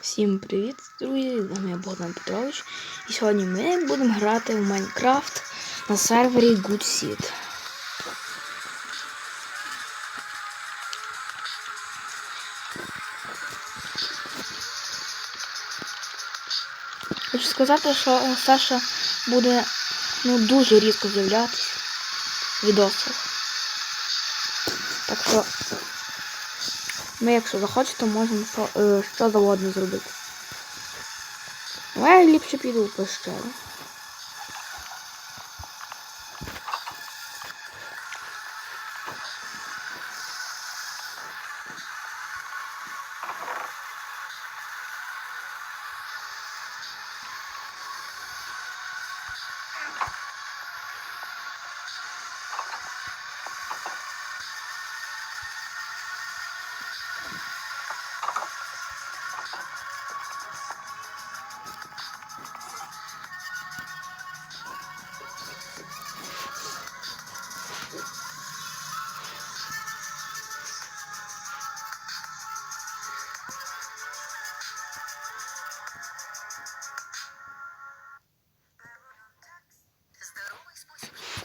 Всім привіт, друзі! З вами я Богдан Петрович. І сьогодні ми будемо грати в Майнкрафт на сервері Good Seed. Хочу сказати, що Саша буде ну, дуже різко з'являтися в відосах. Так що ми, якщо захочете, можемо що, е, що завгодно зробити. Але я ліпше піду в пещеру.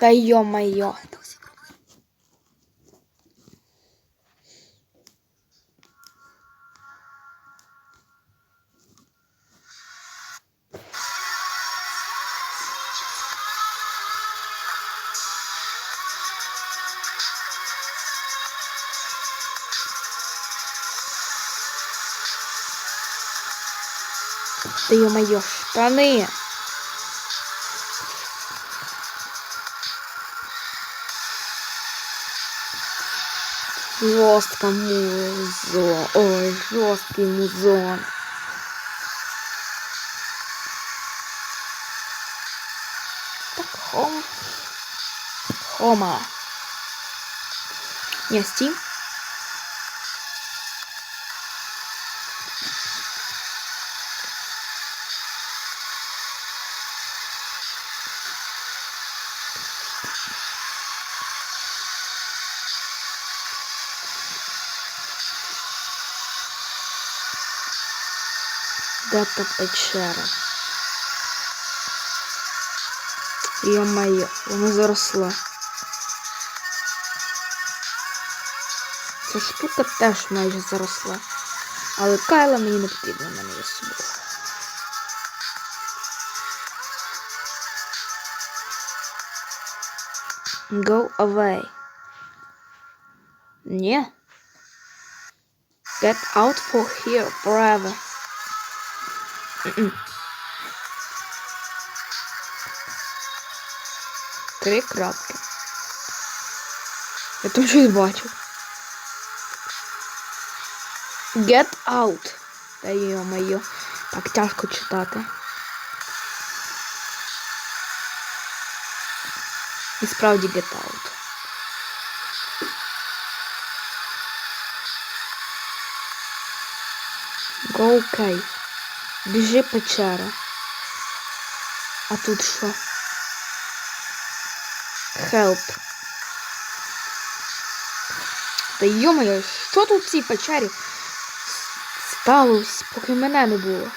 Та йо-майо. Та йо-майо, штани. Жорстка музон. Ой, жорсткий музон. Так, хом. Хома. Я стій. Де та печера? Йо-моє, вона заросла. Ця штука теж майже заросла. Але кайла мені не потрібна, в мене є з собою. Go away. Ні. Get out for here forever. Мгм. Три крапки. Я там щось бачу. Get out. Та йо-моє. Так тяжко читати. І справді get out. Go cave. Біжи печера. А тут що? Help. Та йомаю, що тут в цій печері сталося, поки мене не було?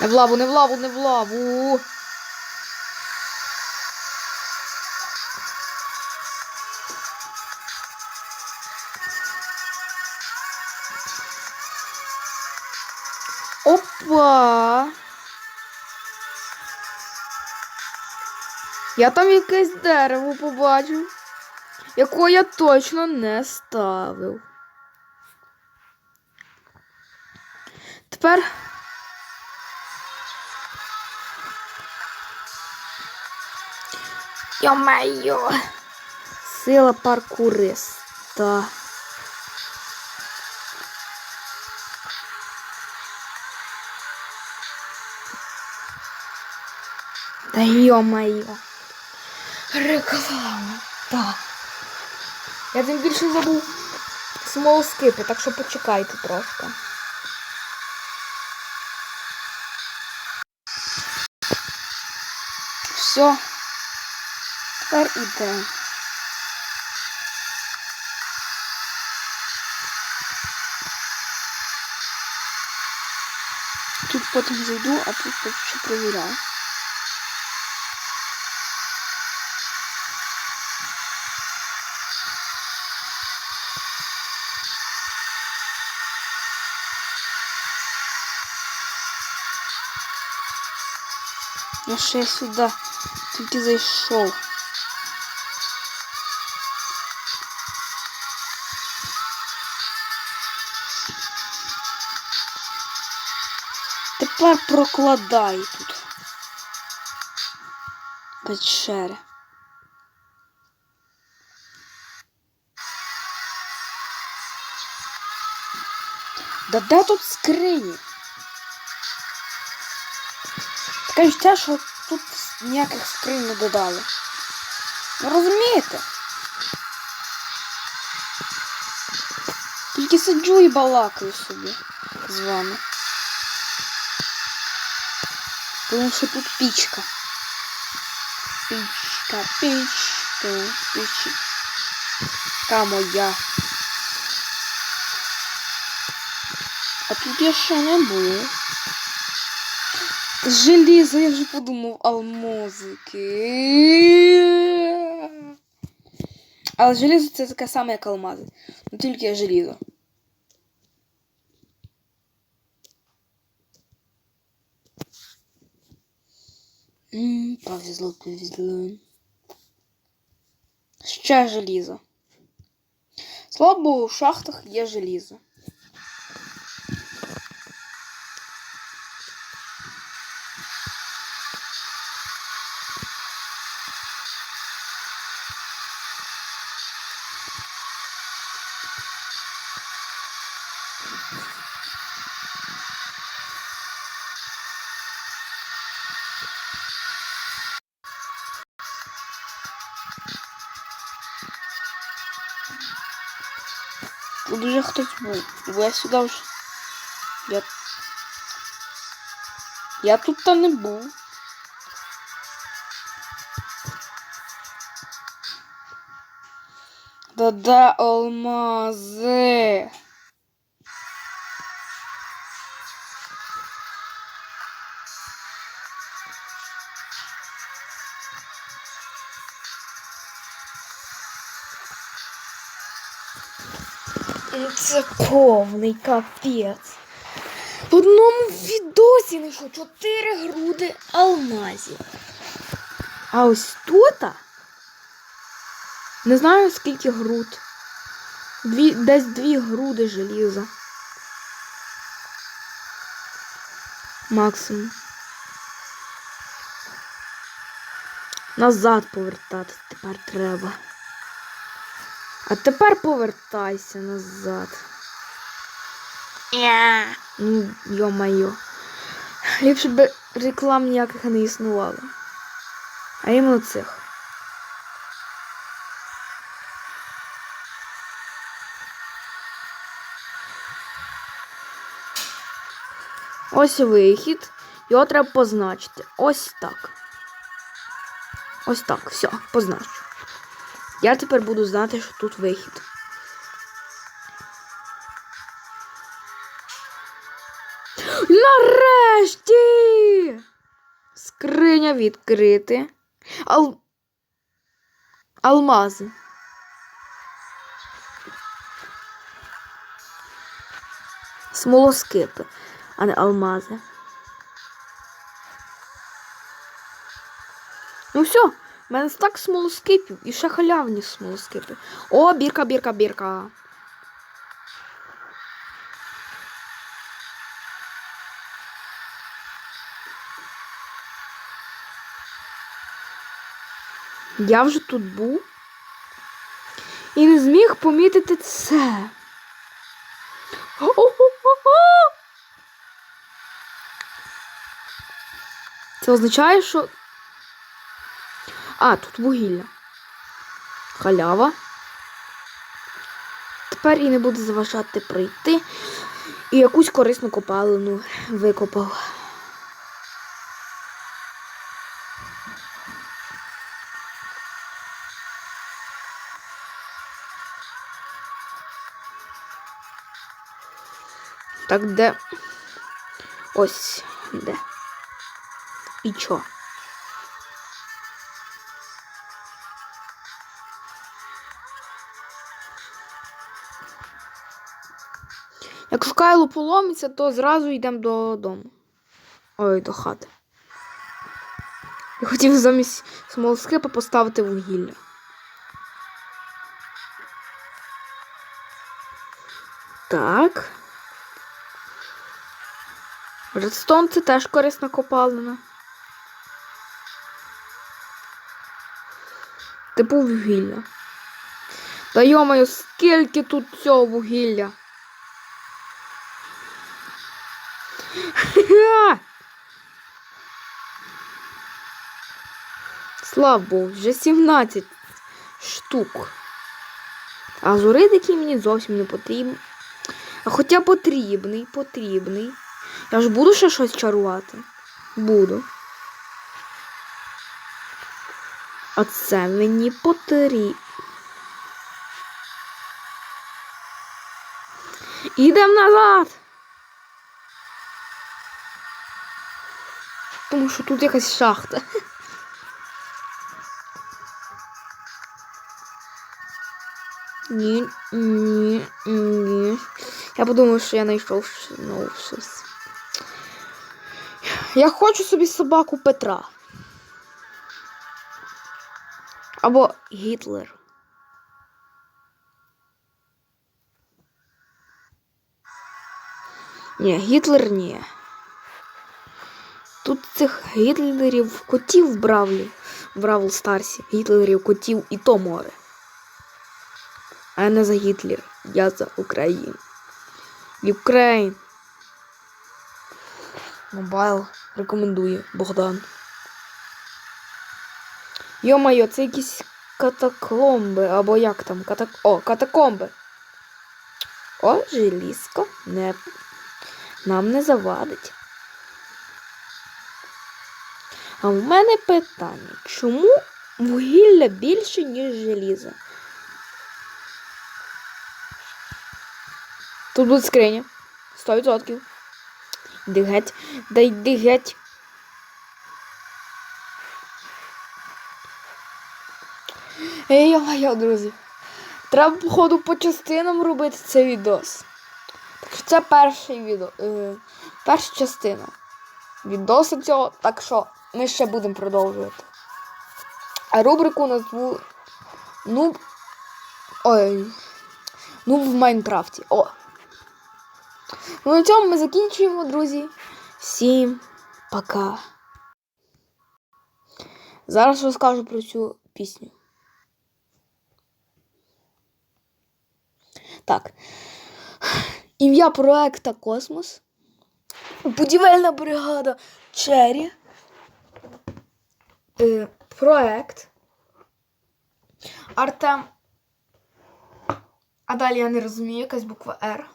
Не в лаву, не в лаву, не в лаву. Я там якесь дерево побачив, якого я точно не ставив. Тепер. Йо-майо! Сила паркуриста. Та йо-майо. Реклама. Так. Я тим більше забув смолоскипи, так що почекайте трошки. Все. Тепер іде. Тут потім зайду, а тут ще перевіряю. Я ще сюди тільки зайшов. Прокладай тут. Печери. Да де тут скрині? Таке життя, що тут ніяких скринь не додали. Ну розумієте? Тільки сиджу і балакаю собі з вами. Тому що тут пічка. Пічка, пічка, пічка моя. А тут я ще не був. Желізо, я вже подумав, алмазики. Але желізо це таке саме, як алмази. Ну тільки желізо. Повезло, повезло. Ще желізо. Слава Богу, в шахтах є желізо. Хтось був. Я сюди вже. Я. Я тут та не був. Да-да, алмази. Це повний капець. В одному відосі знайшов 4 груди алмазів. А ось тут не знаю скільки груд. Дві, десь дві груди желіза. Максимум. Назад повертати тепер треба. А тепер повертайся назад. Ну, йо-майо. Ліпше б реклам ніяких не існувало. А іменно цих. Ось вихід. Його треба позначити. Ось так. Ось так. Все, позначу. Я тепер буду знати, що тут вихід. Нарешті! Скриня відкрити. Ал... Алмази. Смолоскипи, а не алмази. Ну все, в мене стак смолоскипів і ще халявні смолоскипи. О, бірка, бірка, бірка. Я вже тут був і не зміг помітити це. О-о-о-о! Це означає, що. А, тут вугілля. Халява. Тепер і не буде заважати прийти. І якусь корисну копалину викопав. Так, де. Ось. Де? І чо? Якщо Кайло поломиться, то зразу йдемо додому. Ой, до хати. Я хотів замість смолоскипа поставити вугілля. Так. Редстон це теж корисна копалина. Типу вугілля. Та йомаю, скільки тут цього вугілля. Слава Богу, вже 17 штук. А зурид, який мені зовсім не потрібен. А хоча потрібний, потрібний. Я ж буду ще щось чарувати. Буду. А це мені потрібно. Ідемо назад. Тому що тут якась шахта. Ні, ні, ні. Я подумав, що я знайшов знову щось. Я хочу собі собаку Петра. Або Гітлер. Ні, Гітлер ні. Тут цих гітлерів котів Бравлі, Бравл Старсі. Гітлерів котів і то море. А я не за Гітлер. Я за Україну. Україн. Мобайл рекомендує Богдан. Йо-моє, це якісь катакомби, або як там? Катак... О, катакомби. О, желізко. Не... Нам не завадить. А в мене питання, чому вугілля більше, ніж желіза? Тут буде скриня. 100%. Йди геть. Да йди геть. Ей, моя, друзі. Треба, походу, по частинам робити цей відос. Так що це перший відео. Е, перша частина. Відоса цього. Так що ми ще будемо продовжувати. А рубрику назву Нуб. Ой. Нуб в Майнкрафті. О! Ну на цьому ми закінчуємо, друзі. Всім пока. Зараз розкажу про цю пісню. Так. Ім'я проекта Космос. Будівельна бригада Чері. Е, проект. Артем. А далі я не розумію, якась буква Р.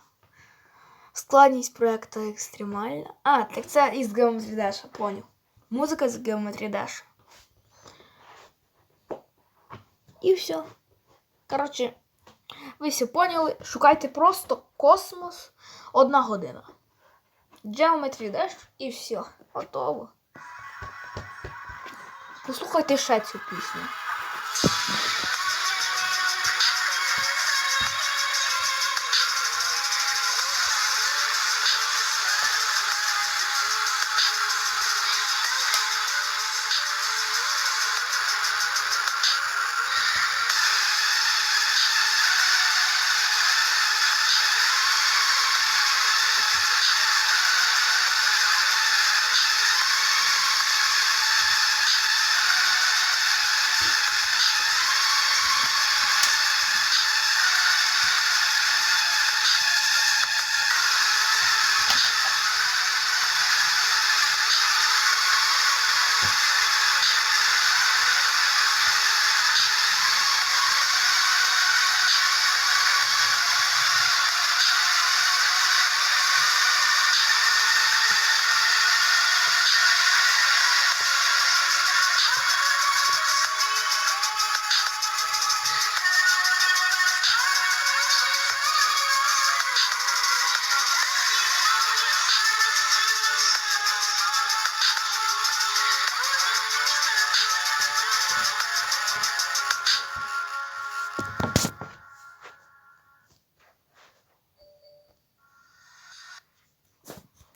Складність проекту екстремальна. А, так це із Geometry Dash, поняв. Музика з Geometry Dash. І все. Коротше, ви все поняли. Шукайте просто космос одна година. Geometry Dash і все. Готово. Послухайте ще цю пісню.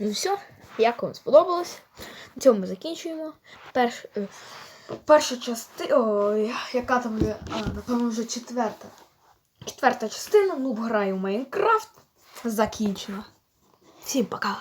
Ну все, як вам сподобалось. На цьому ми закінчуємо. Перш, е, перша частина. Ой, яка там буде? Напевно, вже четверта. Четверта частина. Ну, граю в Майнкрафт. Закінчена. Всім пока.